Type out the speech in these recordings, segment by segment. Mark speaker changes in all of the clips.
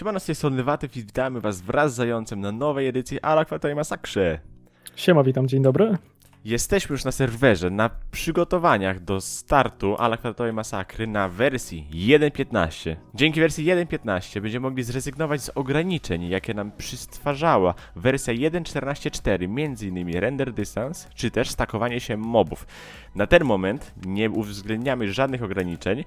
Speaker 1: Siemano z tej strony Watyw i witamy was wraz z Zającem na nowej edycji Ala Kwatowej Masakrze.
Speaker 2: Siema, witam, dzień dobry.
Speaker 1: Jesteśmy już na serwerze, na przygotowaniach do startu Ala Kwadratowej Masakry na wersji 1.15. Dzięki wersji 1.15 będziemy mogli zrezygnować z ograniczeń, jakie nam przystwarzała wersja 1.14.4, m.in. render distance, czy też stakowanie się mobów. Na ten moment nie uwzględniamy żadnych ograniczeń.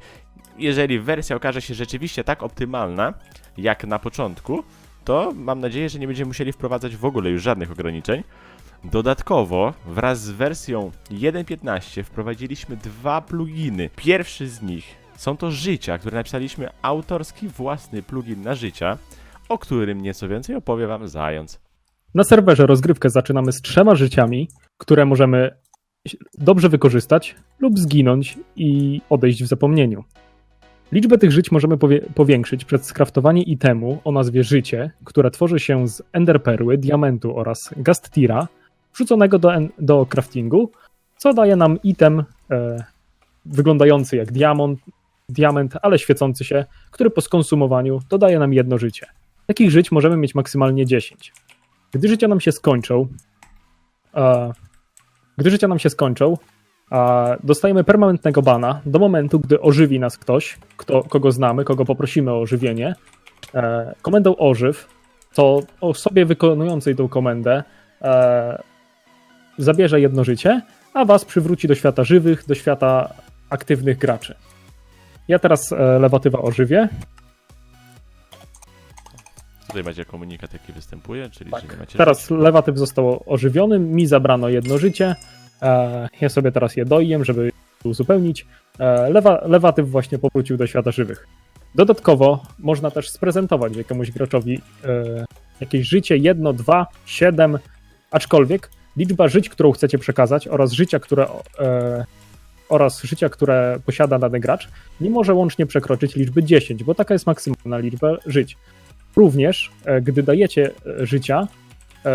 Speaker 1: Jeżeli wersja okaże się rzeczywiście tak optymalna, jak na początku, to mam nadzieję, że nie będziemy musieli wprowadzać w ogóle już żadnych ograniczeń. Dodatkowo, wraz z wersją 1.15 wprowadziliśmy dwa pluginy. Pierwszy z nich są to życia, które napisaliśmy autorski własny plugin na życia, o którym nieco więcej opowie wam Zając.
Speaker 2: Na serwerze rozgrywkę zaczynamy z trzema życiami, które możemy dobrze wykorzystać lub zginąć i odejść w zapomnieniu. Liczbę tych żyć możemy powiększyć przez skraftowanie itemu o nazwie życie, które tworzy się z enderperły, diamentu oraz gasttira, wrzuconego do, do craftingu, co daje nam item e, wyglądający jak diamont, diament, ale świecący się, który po skonsumowaniu dodaje nam jedno życie. Takich żyć możemy mieć maksymalnie 10. Gdy życia nam się skończą, e, gdy życia nam się skończą, dostajemy permanentnego bana do momentu, gdy ożywi nas ktoś, kto, kogo znamy, kogo poprosimy o ożywienie. E, komendą ożyw to osobie wykonującej tą komendę e, zabierze jedno życie, a was przywróci do świata żywych, do świata aktywnych graczy. Ja teraz e, lewatywa ożywię.
Speaker 1: Tutaj macie komunikat, jaki występuje, czyli że nie macie
Speaker 2: Teraz lewatyw został ożywiony, mi zabrano jedno życie. E, ja sobie teraz je dojem, żeby uzupełnić. E, lewa, lewatyw właśnie powrócił do świata żywych. Dodatkowo można też sprezentować jakiemuś graczowi e, jakieś życie 1, 2, 7, aczkolwiek liczba żyć, którą chcecie przekazać oraz życia, które oraz życia, które posiada dany gracz, nie może łącznie przekroczyć liczby 10, bo taka jest maksymalna liczba żyć. Również, gdy dajecie życia,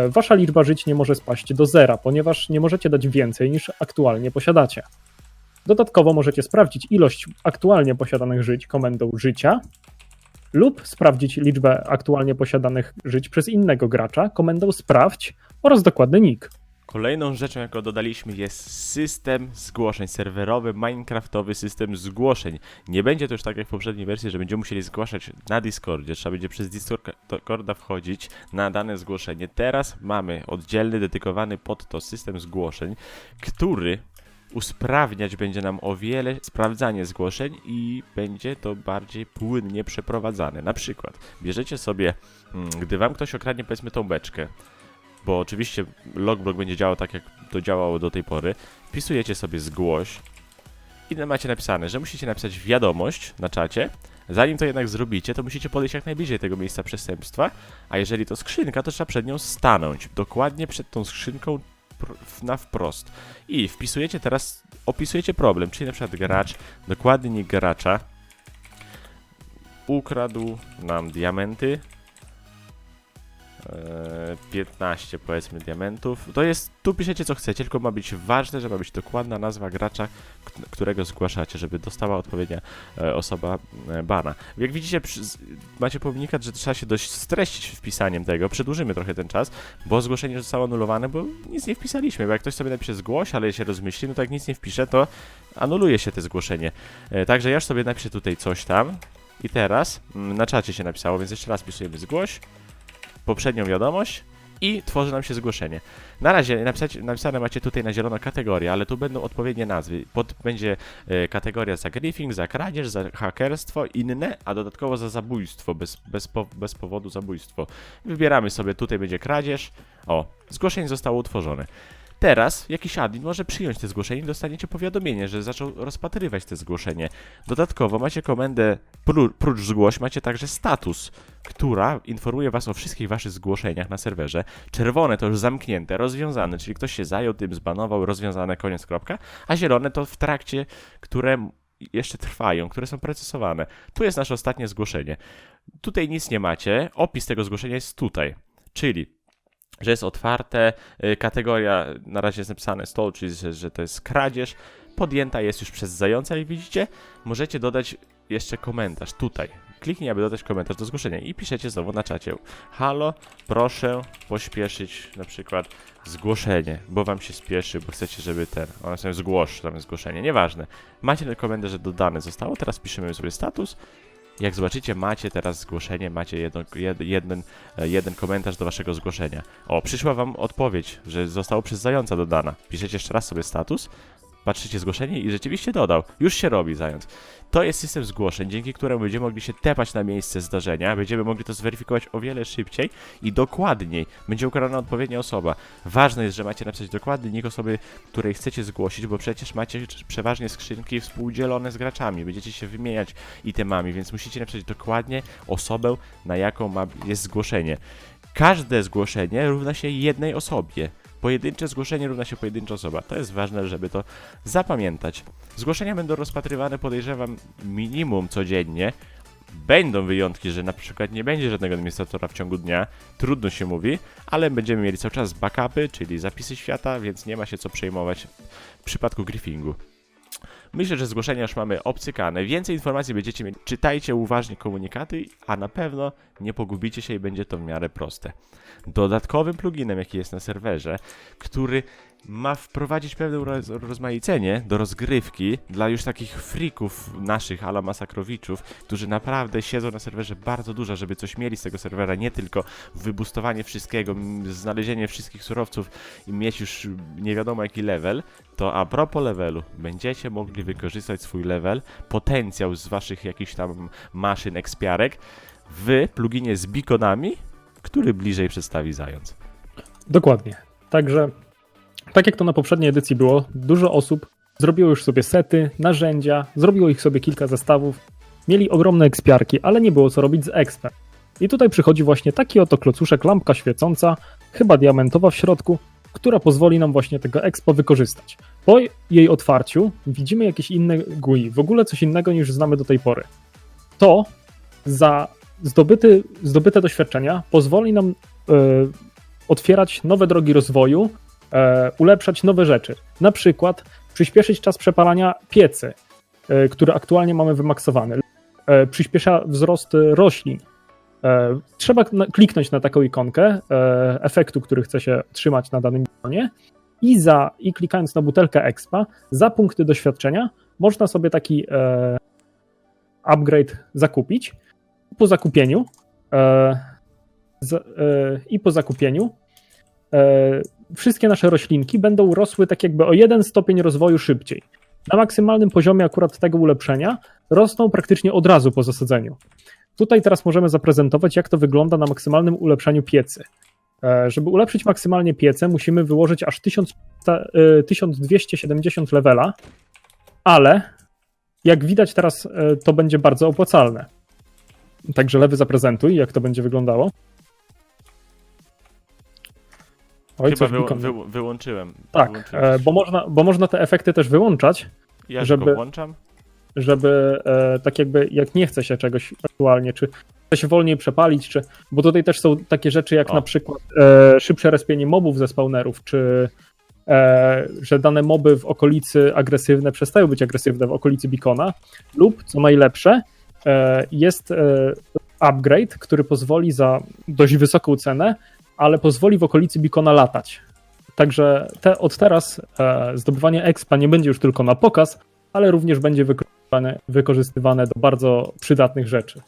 Speaker 2: wasza liczba żyć nie może spaść do zera, ponieważ nie możecie dać więcej niż aktualnie posiadacie. Dodatkowo możecie sprawdzić ilość aktualnie posiadanych żyć komendą życia lub sprawdzić liczbę aktualnie posiadanych żyć przez innego gracza komendą sprawdź oraz dokładny nick.
Speaker 1: Kolejną rzeczą, jaką dodaliśmy, jest system zgłoszeń, serwerowy, minecraftowy system zgłoszeń. Nie będzie to już tak jak w poprzedniej wersji, że będziemy musieli zgłaszać na Discordzie, trzeba będzie przez Discorda wchodzić na dane zgłoszenie. Teraz mamy oddzielny, dedykowany pod to system zgłoszeń, który usprawniać będzie nam o wiele sprawdzanie zgłoszeń i będzie to bardziej płynnie przeprowadzane. Na przykład, bierzecie sobie, mm, gdy wam ktoś okradnie powiedzmy tą beczkę, bo oczywiście logblock będzie działał tak, jak to działało do tej pory. Wpisujecie sobie zgłoś i macie napisane, że musicie napisać wiadomość na czacie. Zanim to jednak zrobicie, to musicie podejść jak najbliżej tego miejsca przestępstwa, a jeżeli to skrzynka, to trzeba przed nią stanąć. Dokładnie przed tą skrzynką na wprost. I wpisujecie teraz, opisujecie problem, czyli na przykład gracz, dokładnie gracza, ukradł nam diamenty, 15 powiedzmy diamentów. To jest, tu piszecie co chcecie, tylko ma być ważne, że ma być dokładna nazwa gracza, którego zgłaszacie, żeby dostała odpowiednia e, osoba e, bana. Jak widzicie, macie komunikat, że trzeba się dość streścić wpisaniem tego. Przedłużymy trochę ten czas, bo zgłoszenie zostało anulowane, bo nic nie wpisaliśmy. Bo jak ktoś sobie napisze zgłoś, ale się rozmyśli, no to jak nic nie wpisze, to anuluje się te zgłoszenie. E, także ja już sobie napiszę tutaj coś tam. I teraz mm, na czacie się napisało, więc jeszcze raz pisujemy zgłoś poprzednią wiadomość i tworzy nam się zgłoszenie. Na razie napisane macie tutaj na zielono kategorie, ale tu będą odpowiednie nazwy. Pod, będzie e, kategoria za griefing, za kradzież, za hakerstwo, inne, a dodatkowo za zabójstwo, bez, bez, po, bez powodu zabójstwo. Wybieramy sobie, tutaj będzie kradzież. O, zgłoszenie zostało utworzone. Teraz jakiś admin może przyjąć te zgłoszenie i dostaniecie powiadomienie, że zaczął rozpatrywać te zgłoszenie. Dodatkowo macie komendę pró- prócz zgłoś, macie także status, która informuje was o wszystkich waszych zgłoszeniach na serwerze. Czerwone to już zamknięte, rozwiązane, czyli ktoś się zajął tym, zbanował, rozwiązane, koniec, kropka. A zielone to w trakcie, które jeszcze trwają, które są procesowane. Tu jest nasze ostatnie zgłoszenie. Tutaj nic nie macie, opis tego zgłoszenia jest tutaj, czyli że jest otwarte, y, kategoria na razie jest napisane stol, czyli że, że to jest kradzież, podjęta jest już przez zająca, jak widzicie. Możecie dodać jeszcze komentarz tutaj. kliknij, aby dodać komentarz do zgłoszenia i piszecie znowu na czacie. Halo, proszę pośpieszyć na przykład zgłoszenie, bo wam się spieszy, bo chcecie, żeby ten, one są zgłosz, tam jest zgłoszenie, nieważne. Macie ten komentarz, że dodane zostało, teraz piszemy sobie status. Jak zobaczycie, macie teraz zgłoszenie, macie jedno, jed, jeden, e, jeden komentarz do waszego zgłoszenia. O, przyszła wam odpowiedź, że zostało przez zająca dodana. Piszecie jeszcze raz sobie status, patrzycie zgłoszenie i rzeczywiście dodał. Już się robi zając. To jest system zgłoszeń, dzięki któremu będziemy mogli się tepać na miejsce zdarzenia, będziemy mogli to zweryfikować o wiele szybciej i dokładniej. Będzie ukarana odpowiednia osoba. Ważne jest, że macie napisać dokładny nick osoby, której chcecie zgłosić, bo przecież macie przeważnie skrzynki współdzielone z graczami. Będziecie się wymieniać itemami, więc musicie napisać dokładnie osobę, na jaką ma, jest zgłoszenie. Każde zgłoszenie równa się jednej osobie. Pojedyncze zgłoszenie równa się pojedyncza osoba. To jest ważne, żeby to zapamiętać. Zgłoszenia będą rozpatrywane, podejrzewam, minimum codziennie. Będą wyjątki, że na przykład nie będzie żadnego administratora w ciągu dnia, trudno się mówi, ale będziemy mieli cały czas backupy, czyli zapisy świata, więc nie ma się co przejmować w przypadku griefingu. Myślę, że zgłoszenia już mamy obcykane. Więcej informacji będziecie mieli. Czytajcie uważnie komunikaty, a na pewno nie pogubicie się i będzie to w miarę proste. Dodatkowym pluginem, jaki jest na serwerze, który ma wprowadzić pewne roz, rozmaicenie do rozgrywki dla już takich freaków naszych, ala masakrowiczów, którzy naprawdę siedzą na serwerze bardzo dużo, żeby coś mieli z tego serwera, nie tylko wybustowanie wszystkiego, znalezienie wszystkich surowców i mieć już nie wiadomo jaki level, to a propos levelu, będziecie mogli wykorzystać swój level, potencjał z waszych jakichś tam maszyn, ekspiarek w pluginie z beaconami, który bliżej przedstawi Zając.
Speaker 2: Dokładnie. Także, tak jak to na poprzedniej edycji było, dużo osób zrobiło już sobie sety, narzędzia, zrobiło ich sobie kilka zestawów, mieli ogromne ekspiarki, ale nie było co robić z expem. I tutaj przychodzi właśnie taki oto klocuszek, lampka świecąca, chyba diamentowa w środku, która pozwoli nam właśnie tego expo wykorzystać. Po jej otwarciu widzimy jakieś inne GUI, w ogóle coś innego niż znamy do tej pory. To za zdobyty, zdobyte doświadczenia pozwoli nam e, otwierać nowe drogi rozwoju, e, ulepszać nowe rzeczy. Na przykład przyspieszyć czas przepalania piecy, e, który aktualnie mamy wymaksowany. E, przyspiesza wzrost roślin. Trzeba kliknąć na taką ikonkę efektu, który chce się trzymać na danym bionie i, za, i klikając na butelkę expa, za punkty doświadczenia można sobie taki upgrade zakupić. Po zakupieniu i po zakupieniu wszystkie nasze roślinki będą rosły tak jakby o jeden stopień rozwoju szybciej. Na maksymalnym poziomie akurat tego ulepszenia rosną praktycznie od razu po zasadzeniu. Tutaj teraz możemy zaprezentować, jak to wygląda na maksymalnym ulepszaniu piecy. E, Żeby ulepszyć maksymalnie piecę, musimy wyłożyć aż 1000, e, 1270 levela, ale jak widać teraz, e, to będzie bardzo opłacalne. Także lewy zaprezentuj, jak to będzie wyglądało.
Speaker 1: Chyba
Speaker 2: beacon-
Speaker 1: wy- wyłączyłem.
Speaker 2: Tak, e, bo można, bo można te efekty też wyłączać,
Speaker 1: Ja
Speaker 2: żeby-
Speaker 1: żeby... włączam.
Speaker 2: żeby e, tak jakby jak nie chce się czegoś aktualnie, czy chce się wolniej przepalić, czy, bo tutaj też są takie rzeczy jak
Speaker 1: O.
Speaker 2: na przykład e, szybsze respienie mobów ze spawnerów, czy e, że dane moby w okolicy agresywne przestają być agresywne w okolicy beacona, lub co najlepsze, e, jest e, upgrade, który pozwoli za dość wysoką cenę, ale pozwoli w okolicy beacona latać. Także te, od teraz e, zdobywanie expa nie będzie już tylko na pokaz, ale również będzie wykorzystywane, wykorzystywane do bardzo przydatnych rzeczy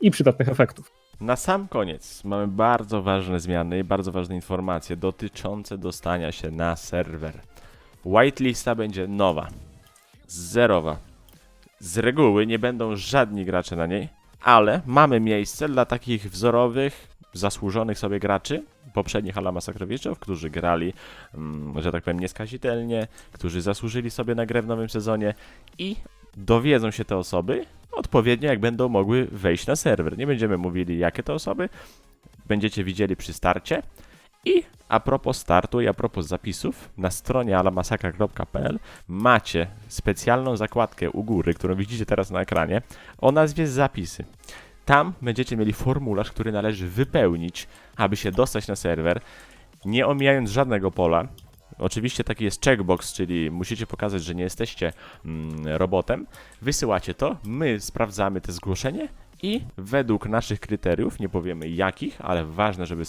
Speaker 2: i przydatnych efektów.
Speaker 1: Na sam koniec mamy bardzo ważne zmiany bardzo ważne informacje dotyczące dostania się na serwer. Whitelista będzie nowa, zerowa. Z reguły nie będą żadni gracze na niej, ale mamy miejsce dla takich wzorowych, zasłużonych sobie graczy, poprzednich Ala Masakrowiczów, którzy grali, mm, że tak powiem, nieskazitelnie, którzy zasłużyli sobie na grę w nowym sezonie i dowiedzą się te osoby odpowiednio, jak będą mogły wejść na serwer. Nie będziemy mówili, jakie to osoby, będziecie widzieli przy starcie. I a propos startu i a propos zapisów, na stronie alamasakra.pl macie specjalną zakładkę u góry, którą widzicie teraz na ekranie, o nazwie zapisy. Tam będziecie mieli formularz, który należy wypełnić, aby się dostać na serwer, nie omijając żadnego pola. Oczywiście taki jest checkbox, czyli musicie pokazać, że nie jesteście mm, robotem. Wysyłacie to, my sprawdzamy te zgłoszenie i według naszych kryteriów, nie powiemy jakich, ale ważne, żeby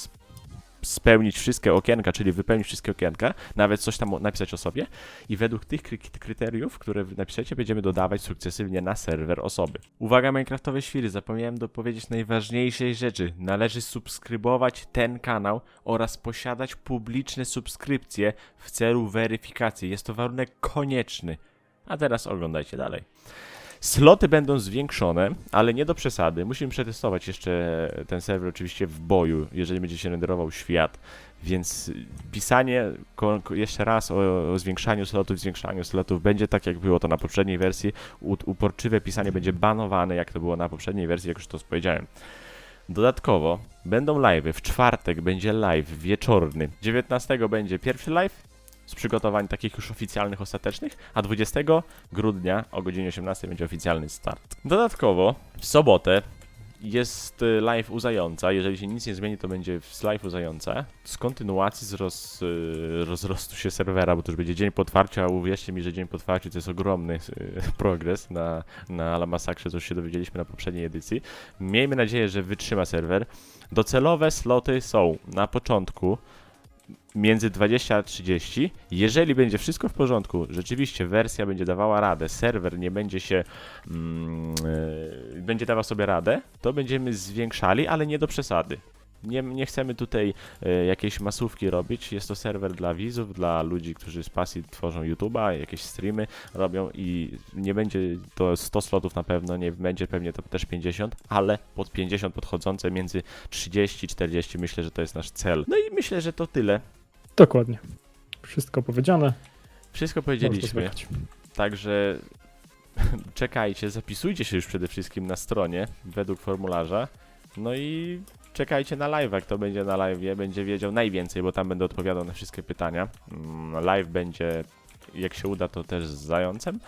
Speaker 1: spełnić wszystkie okienka, czyli wypełnić wszystkie okienka, nawet coś tam napisać o sobie i według tych kry- kryteriów, które napiszecie, będziemy dodawać sukcesywnie na serwer osoby. Uwaga Minecraftowe świry, zapomniałem dopowiedzieć najważniejszej rzeczy. Należy subskrybować ten kanał oraz posiadać publiczne subskrypcje w celu weryfikacji. Jest to warunek konieczny. A teraz oglądajcie dalej. Sloty będą zwiększone, ale nie do przesady. Musimy przetestować jeszcze ten serwer oczywiście w boju, jeżeli będzie się renderował świat. Więc pisanie jeszcze raz o, o zwiększaniu slotów, zwiększaniu slotów będzie tak jak było to na poprzedniej wersji. U, uporczywe pisanie będzie banowane, jak to było na poprzedniej wersji, jak już to powiedziałem. Dodatkowo będą live'y. W czwartek będzie live wieczorny. 19 będzie pierwszy live z przygotowań takich już oficjalnych, ostatecznych, a 20 grudnia o godzinie 18 będzie oficjalny start. Dodatkowo w sobotę jest y, live u Zająca. Jeżeli się nic nie zmieni, to będzie live u Zająca. Z kontynuacji z roz, y, rozrostu się serwera, bo to już będzie dzień po otwarciu, a uwierzcie mi, że dzień po otwarciu to jest ogromny y, progres na, na La Massacre, co już się dowiedzieliśmy na poprzedniej edycji. Miejmy nadzieję, że wytrzyma serwer. Docelowe sloty są na początku między 20 a 30. Jeżeli będzie wszystko w porządku, rzeczywiście wersja będzie dawała radę, serwer nie będzie się. Mm, e, będzie dawał sobie radę, to będziemy zwiększali, ale nie do przesady. Nie, nie chcemy tutaj e, jakiejś masówki robić. Jest to serwer dla widzów, dla ludzi, którzy z pasji tworzą YouTube'a, jakieś streamy robią i nie będzie to 100 slotów na pewno, nie będzie pewnie to też 50, ale pod 50 podchodzące między 30 40 myślę, że to jest nasz cel. No i myślę, że to tyle.
Speaker 2: Dokładnie. Wszystko powiedziane.
Speaker 1: Wszystko powiedzieliśmy. Także czekajcie, zapisujcie się już przede wszystkim na stronie według formularza. No i czekajcie na live, kto będzie na live, będzie wiedział najwięcej, bo tam będę odpowiadał na wszystkie pytania. Mm, Live będzie, jak się uda, to też z zającem.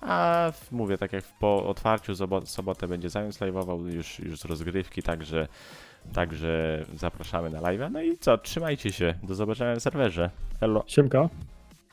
Speaker 1: A mówię, tak jak po otwarciu sobotę będzie zając live'ował już, już z rozgrywki, także, także zapraszamy na live'a. No i co, trzymajcie się, do zobaczenia na serwerze. Hello.
Speaker 2: Siemka.